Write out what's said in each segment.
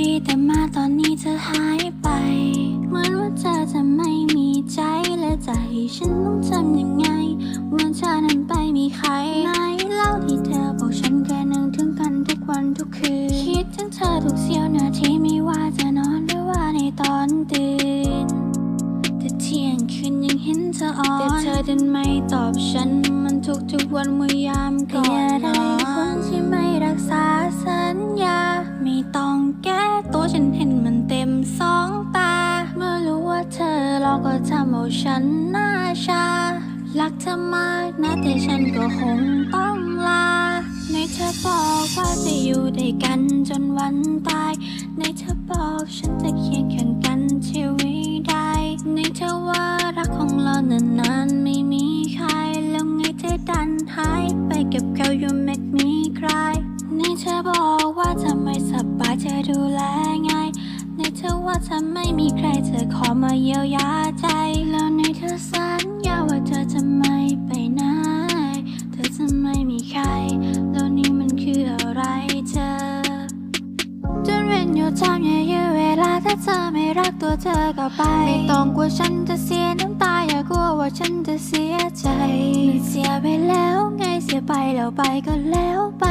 ดีแต่มาตอนนี้เธอหายไป เหมือนว่าเธอจะไม่มีใจและใจฉันต้องทำยังไงเมื่อเธอนั้นไปมีใครไหนเล่าที่เธอบอกฉันแค่นึงถึงกันทุกวันทุกคืน คิดถึงเธอทุกเสี้ยวนาทีไม่ว่าจะนอนหรือว่าในตอนตื่น แต่เที่ยงคืนยังเห็นเธออ่อนแต่เธอดันไม่ตอบฉันมันทุกทุกๆวันเมื่อยามก่อนนอน ฉันเห็นมันเต็มสองตา เมื่อรู้ว่าเธอหลอกก็ทำเอาฉันหน้าชา รักเธอมากนะแต่ฉันก็คงต้องลา ในเธอบอกว่าจะอยู่ด้วยกันจนวันตาย ในเธอบอกฉันจะเคียงข้างกันชีวิต เธอว่าไม่มีใครเธอขอมาเยียวยาใจ แล้วในเธอสัญญาว่าเธอจะไม่ไปไหน เธอจะไม่มีใคร แล้วนี่มันคืออะไรเธอจนเว้นอยู่ทำอย่ายื้อเวลาถ้าเธอไม่รักตัวเธอก็ไป ไม่ต้องกลัวฉันจะเสียน้ำตาอย่ากลัวว่าฉันจะเสียใจมันเสียไปแล้วไงเสียไปแล้วไปก็แล้วไป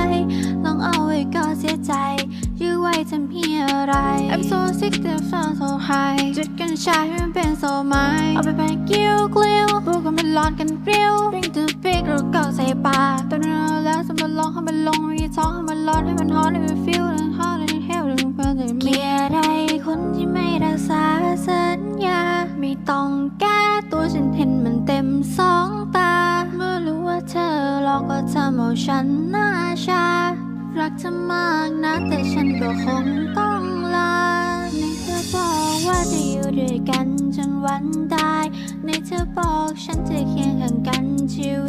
ลองเอาไว้ก็เสียใจยื้อไว้ทำเพีย ไร I'm so sick to feel so high จุดกันชายให้มันเป็นโซไม้เอาไปเป็นกิ้วกลิ้วพูดกันมันร้อนกันเปรี้ยว Bring to big แล้วก็ใส่ปากตอนนั้นแล้วสมบัติลองให้มันลงมีท้องให้มันร้อนให้มันฮอตให้มัน feel ให้มัน hot ให้มัน hell ให้มันเพิ่มให้มันเกลียดใดคนที่ไม่รักษาสัญญา ไม่ต้องแก้ตัวฉันเห็นมันเต็มสองตา เมื่อรู้ว่าเธอหลอกก็ทำเอาฉันหน้าชารักเธอมากนะแต่ฉันก็คงต้อง ในเธอบอกว่าจะอยู่ด้วยกันจนวันตาย ในเธอบอกฉันจะเคียงข้างกันชีวิต